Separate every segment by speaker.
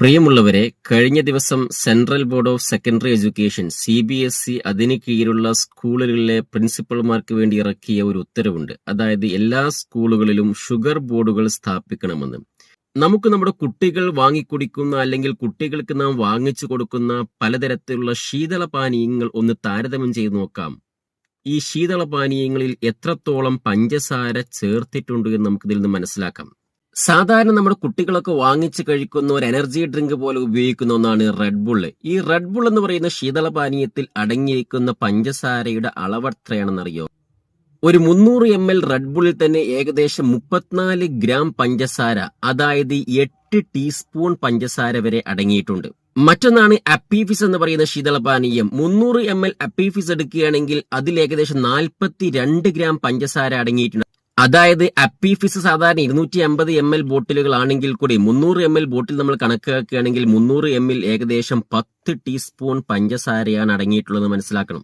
Speaker 1: പ്രിയമുള്ളവരെ കഴിഞ്ഞ ദിവസം central board of secondary education C B S E അതിന് കീഴിലുള്ള സ്കൂളുകളിലെ പ്രിൻസിപ്പൽമാർക്ക് വേണ്ടി ഇറക്കിയ ഒരു ഉത്തരവുണ്ട്. അതായത് എല്ലാ സ്കൂളുകളിലും ഷുഗർ ബോർഡുകൾ സ്ഥാപിക്കണമെന്ന്. നമുക്ക് നമ്മുടെ കുട്ടികൾ വാങ്ങിക്കുടിക്കുന്ന അല്ലെങ്കിൽ കുട്ടികൾക്ക് നാം വാങ്ങിച്ചു കൊടുക്കുന്ന പലതരത്തിലുള്ള ശീതളപാനീയങ്ങൾ ഒന്ന് താരതമ്യം ചെയ്ത് നോക്കാം. ഈ ശീതളപാനീയങ്ങളിൽ എത്രത്തോളം പഞ്ചസാര ചേർത്തിട്ടുണ്ട് എന്ന് നമുക്കിതിൽ നിന്ന് മനസ്സിലാക്കാം. സാധാരണ നമ്മുടെ കുട്ടികളൊക്കെ വാങ്ങിച്ചു കഴിക്കുന്ന ഒരു എനർജി ഡ്രിങ്ക് പോലെ ഉപയോഗിക്കുന്ന ഒന്നാണ് റെഡ് ബുള്ള് ഈ റെഡ് ബുൾ എന്ന് പറയുന്ന ശീതളപാനീയത്തിൽ അടങ്ങിയിരിക്കുന്ന പഞ്ചസാരയുടെ അളവെത്രയാണെന്നറിയോ? ഒരു മുന്നൂറ് എം എൽ റെഡ് ബുള്ളിൽ തന്നെ ഏകദേശം മുപ്പത്തിനാല് ഗ്രാം പഞ്ചസാര അതായത് എട്ട് ടീസ്പൂൺ പഞ്ചസാര വരെ അടങ്ങിയിട്ടുണ്ട്. മറ്റൊന്നാണ് അപ്പീഫിസ് എന്ന് പറയുന്ന ശീതളപാനീയം. മുന്നൂറ് എം എൽ അപ്പീഫിസ് എടുക്കുകയാണെങ്കിൽ അതിൽ ഏകദേശം നാൽപ്പത്തി രണ്ട് ഗ്രാം പഞ്ചസാര അടങ്ങിയിട്ടുണ്ട്. അതായത് അപ്പീഫിസ് സാധാരണ ഇരുന്നൂറ്റി അമ്പത് എം എൽ ബോട്ടിലുകളാണെങ്കിൽ കൂടി മുന്നൂറ് എം എൽ ബോട്ടിൽ നമ്മൾ കണക്കാക്കുകയാണെങ്കിൽ മുന്നൂറ് എം എൽ ഏകദേശം പത്ത് ടീസ്പൂൺ പഞ്ചസാരയാണ് അടങ്ങിയിട്ടുള്ളത് മനസ്സിലാക്കണം.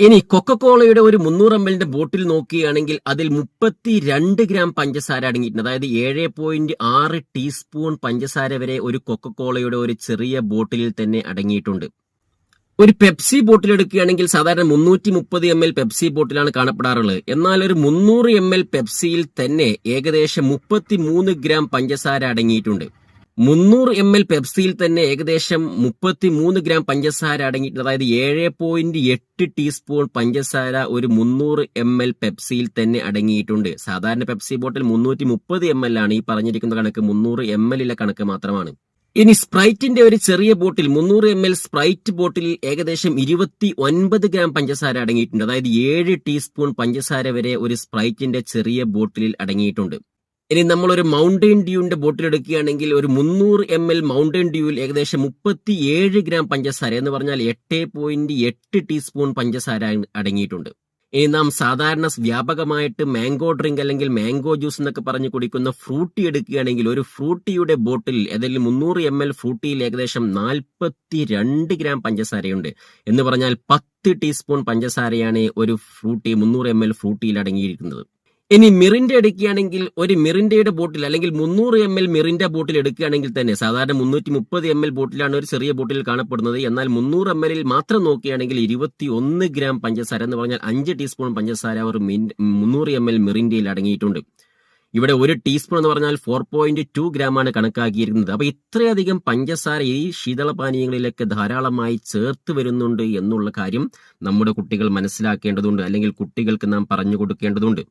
Speaker 1: ഇനി കൊക്കക്കോളയുടെ ഒരു മുന്നൂറ് എം എല്ലിന്റെ ബോട്ടിൽ നോക്കുകയാണെങ്കിൽ അതിൽ മുപ്പത്തി രണ്ട് ഗ്രാം പഞ്ചസാര അടങ്ങിയിട്ടുണ്ട്. അതായത് ഏഴ് പോയിന്റ് ആറ് ടീസ്പൂൺ പഞ്ചസാര വരെ ഒരു കൊക്കക്കോളയുടെ ഒരു ചെറിയ ബോട്ടിലിൽ തന്നെ അടങ്ങിയിട്ടുണ്ട്. ഒരു പെപ്സി ബോട്ടിൽ എടുക്കുകയാണെങ്കിൽ സാധാരണ മുന്നൂറ്റി മുപ്പത് എം എൽ പെപ്സി ബോട്ടിലാണ് കാണപ്പെടാറുള്ളത്. എന്നാൽ ഒരു മുന്നൂറ് എം എൽ പെപ്സിയിൽ തന്നെ ഏകദേശം മുപ്പത്തി മൂന്ന് ഗ്രാം പഞ്ചസാര അടങ്ങിയിട്ടുണ്ട്. മുന്നൂറ് എം എൽ പെപ്സിയിൽ തന്നെ ഏകദേശം മുപ്പത്തി മൂന്ന് ഗ്രാം പഞ്ചസാര അടങ്ങിയിട്ടുണ്ട്. അതായത് ഏഴ് പോയിന്റ് എട്ട് ടീസ്പൂൺ പഞ്ചസാര ഒരു മുന്നൂറ് എം എൽ പെപ്സിയിൽ തന്നെ അടങ്ങിയിട്ടുണ്ട്. സാധാരണ പെപ്സി ബോട്ടിൽ മുന്നൂറ്റി മുപ്പത് എം എൽ ആണ് ഈ പറഞ്ഞിരിക്കുന്ന കണക്ക്. മുന്നൂറ് എം എല്ലിലെ കണക്ക് മാത്രമാണ്. ഇനി സ്പ്രൈറ്റിന്റെ ഒരു ചെറിയ ബോട്ടിൽ മുന്നൂറ് എം എൽ സ്പ്രൈറ്റ് ബോട്ടിൽ ഏകദേശം ഇരുപത്തി ഒൻപത് ഗ്രാം പഞ്ചസാര അടങ്ങിയിട്ടുണ്ട്. അതായത് ഏഴ് ടീസ്പൂൺ പഞ്ചസാര വരെ ഒരു സ്പ്രൈറ്റിന്റെ ചെറിയ ബോട്ടിലിൽ അടങ്ങിയിട്ടുണ്ട്. ഇനി നമ്മൾ ഒരു മൗണ്ടൻ ഡ്യൂവിന്റെ ബോട്ടിൽ എടുക്കുകയാണെങ്കിൽ ഒരു മുന്നൂറ് എം എൽ മൗണ്ടൻ ഡ്യൂവിൽ ഏകദേശം മുപ്പത്തി ഏഴ് ഗ്രാം പഞ്ചസാര എന്ന് പറഞ്ഞാൽ എട്ട് പോയിന്റ് എട്ട് ടീസ്പൂൺ പഞ്ചസാര അടങ്ങിയിട്ടുണ്ട്. ഇനി നാം സാധാരണ വ്യാപകമായിട്ട് മാംഗോ ഡ്രിങ്ക് അല്ലെങ്കിൽ മാംഗോ ജ്യൂസ് എന്നൊക്കെ പറഞ്ഞു കുടിക്കുന്ന ഫ്രൂട്ടി എടുക്കുകയാണെങ്കിൽ ഒരു ഫ്രൂട്ടിയുടെ ബോട്ടിൽ ഏതെങ്കിലും മുന്നൂറ് എം എൽ ഫ്രൂട്ടിയിൽ ഏകദേശം നാൽപ്പത്തി രണ്ട് ഗ്രാം പഞ്ചസാരയുണ്ട്. എന്ന് പറഞ്ഞാൽ പത്ത് ടീസ്പൂൺ പഞ്ചസാരയാണ് ഒരു ഫ്രൂട്ടി മുന്നൂറ് എം എൽ ഫ്രൂട്ടിയിൽ അടങ്ങിയിരിക്കുന്നത്. ഇനി മിറിൻഡ എടുക്കുകയാണെങ്കിൽ ഒരു മിറിൻഡയുടെ ബോട്ടിൽ അല്ലെങ്കിൽ മുന്നൂറ് എം എൽ മിറിൻഡ ബോട്ടിൽ എടുക്കുകയാണെങ്കിൽ തന്നെ സാധാരണ മുന്നൂറ്റി മുപ്പത് എം എൽ ബോട്ടിലാണ് ഒരു ചെറിയ ബോട്ടിൽ കാണപ്പെടുന്നത്. എന്നാൽ മുന്നൂറ് എം എല്ലിൽ മാത്രം നോക്കുകയാണെങ്കിൽ ഇരുപത്തി ഒന്ന് ഗ്രാം പഞ്ചസാര എന്ന് പറഞ്ഞാൽ അഞ്ച് ടീസ്പൂൺ പഞ്ചസാര ഒരു മുന്നൂറ് എം എൽ മിറിൻഡയിൽ അടങ്ങിയിട്ടുണ്ട്. ഇവിടെ ഒരു ടീസ്പൂൺ എന്ന് പറഞ്ഞാൽ ഫോർ പോയിന്റ് ടു ഗ്രാം ആണ് കണക്കാക്കിയിരിക്കുന്നത്. അപ്പൊ ഇത്രയധികം പഞ്ചസാര ഈ ശീതളപാനീയങ്ങളിലൊക്കെ ധാരാളമായി ചേർത്ത് വരുന്നുണ്ട് എന്നുള്ള കാര്യം നമ്മുടെ കുട്ടികൾ മനസ്സിലാക്കേണ്ടതുണ്ട്. അല്ലെങ്കിൽ കുട്ടികൾക്ക് നാം പറഞ്ഞു കൊടുക്കേണ്ടതുണ്ട്.